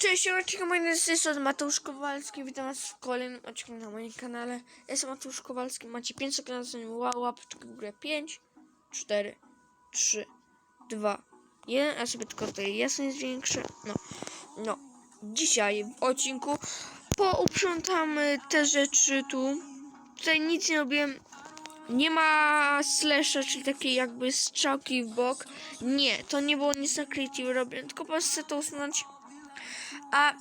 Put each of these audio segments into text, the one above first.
Cześć, siemaczka, moi drodzy, jestem Mateusz Kowalski, witam was w kolejnym odcinku na moim kanale. Jestem Mateusz Kowalski, macie 5 sekund na sobie łapeczkę w górę. 5, 4, 3, 2, 1, a sobie tylko tutaj jasność zwiększę. No, no. Dzisiaj w odcinku pouprzątamy te rzeczy tu. Tutaj nic nie robiłem. Nie ma slasha, czyli takiej jakby strzałki w bok. Nie, to nie było nic na creative robię, tylko po prostu chcę to usunąć. A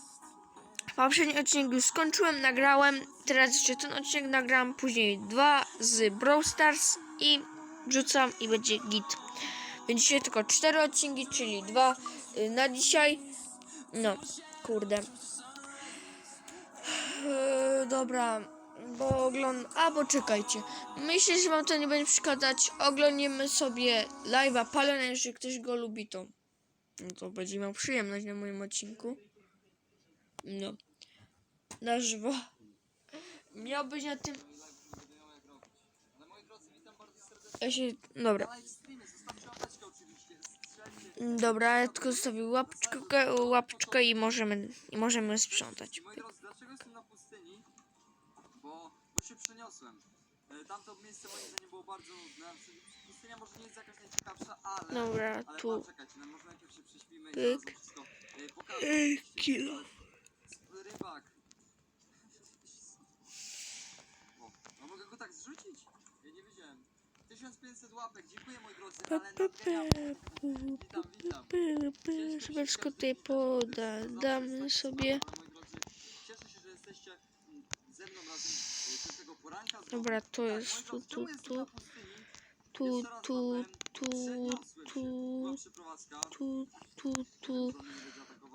poprzedni odcinek już skończyłem, nagrałem. Teraz jeszcze ten odcinek nagram, później dwa z Brawl Stars i wrzucam i będzie git. Więc dzisiaj tylko cztery odcinki, czyli dwa y, na dzisiaj. No, kurde. Yy, dobra, bo oglądam. A, bo czekajcie. Myślę, że wam to nie będzie przeszkadzać. Oglądniemy sobie live'a Palena, jeżeli ktoś go lubi, to. No to będzie miał przyjemność na moim odcinku. No. Na żywo. Miał być na tym. Ja się. Dobra. Dobra, ja tylko zostawię łapczkę, łapczkę i możemy, i możemy sprzątać. Moi drodzy, dlaczego jestem na pustyni? Bo, bo się przeniosłem. E, Tamto miejsce moim zdaniem było bardzo nudne. Pustynia może nie jest jakaś najciekawsza, ale... Dobra, ale tu. no może najpierw się Pyk. e. Ej, kilo. Rybak. No mogę go tak zrzucić? Ja nie wiedziałem. 1500 łapek, dziękuję moi drodzy, ale. Witam, witam. Wszystko tutaj poda. Damy sobie. Cieszę się, że jesteście ze mną razem y, każdego poranka. Dobra, to Tak, jest tu, tu, tu. Tu, tu, tu, tu, tu, tu, tu,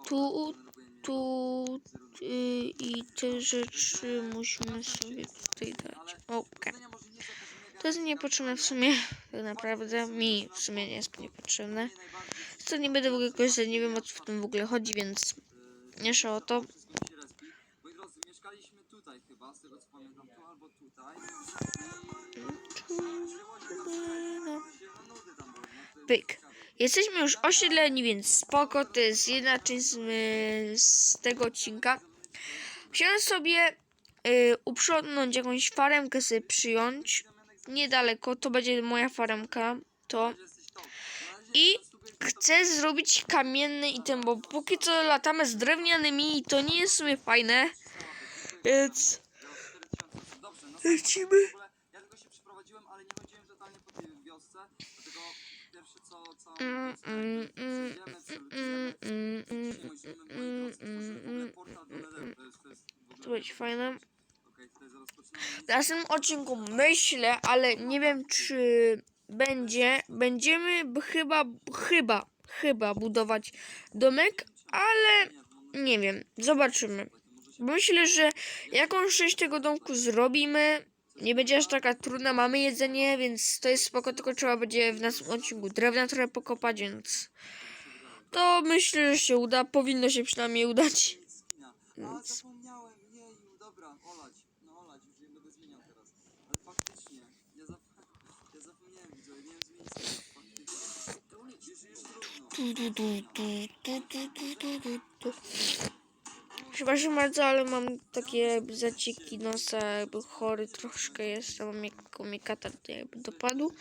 tu, tu y, i te rzeczy musimy sobie tutaj dać. Okej. To jest niepotrzebne w sumie, tak naprawdę mi w sumie nie jest niepotrzebne. Co nie będę w ogóle korzystać, nie wiem o co w tym w ogóle chodzi, więc y, nie o to. wszystko mi się respi. Moi drodzy, mieszkaliśmy tutaj chyba, z tego co pamiętam, tu albo tutaj. Pyk. Jesteśmy już osiedleni, więc spoko, to jest jedna część z, tego odcinka. Chciałem sobie y, uprzątnąć jakąś faremkę sobie przyjąć. Niedaleko, to będzie moja faremka. To. I chcę zrobić kamienny item, bo póki co latamy z drewnianymi i to nie jest w sumie fajne. Więc... Dobrze, lecimy. Ja tylko się przeprowadziłem, ale nie chodziłem totalnie po tej wiosce, dlatego pierwsze co... co mm. to będzie fajne. W naszym odcinku myślę, ale nie wiem czy będzie. Będziemy chyba, chyba, chyba budować domek, ale nie wiem. Zobaczymy. Myślę, że jakąś część tego domku zrobimy. Nie będzie aż taka trudna, mamy jedzenie, więc to jest spoko, tylko trzeba będzie w następnym odcinku drewna trochę pokopać, więc to myślę, że się uda, powinno się przynajmniej udać. Skina. A, zapomniałem, jeju, dobra, olać. No olać, już nie będę zmieniał teraz. Ale faktycznie, ja, zap... ja zapomniałem, widzowie, miałem zmienić skina, faktycznie. Już, już trudno. Tu, tu, tu, tu, tu, tu, tu, tu, tu. Przepraszam bardzo, ale mam takie zacieki nosa, jakby chory troszkę jestem, mam jakby mnie katar jakby dopadł.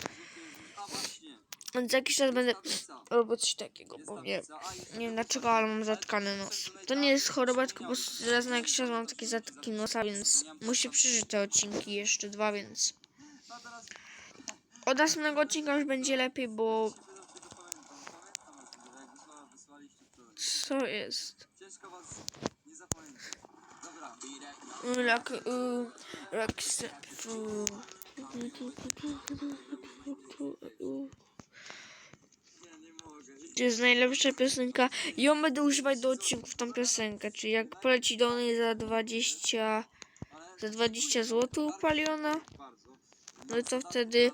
Więc jakiś czas będę robić coś takiego, Jest bo nie, jest nie wiem dlaczego, ale mam zatkany nos. To nie jest choroba, tylko po prostu raz na jakiś czas mam takie zatki nosa, więc muszę przeżyć te odcinki, jeszcze dwa, więc od następnego odcinka już będzie lepiej, bo się tego Nie mogę. To jest najlepsza piosenka. Ją będę używać do odcinków, tą piosenkę. Czyli jak poleci do niej za 20, Ale za 20 zł upaliona, no to wtedy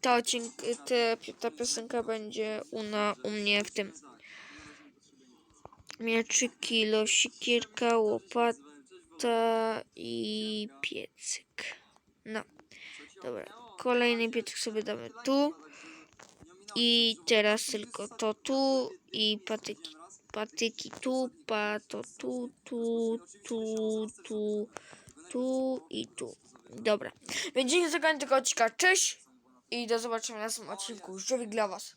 ta, odcink, te, ta piosenka będzie u, na, u mnie w tym. Tak, na razie łopata i piecyk. No, dobra. Kolejny piecyk sobie damy tu. I teraz tylko to tu i patyki patyki tu, pato tu, tu, tu, tu, tu i tu. Dobra. Więc dzięki za tego odcinka. Cześć i do zobaczenia w następnym odcinku. Żywik dla was.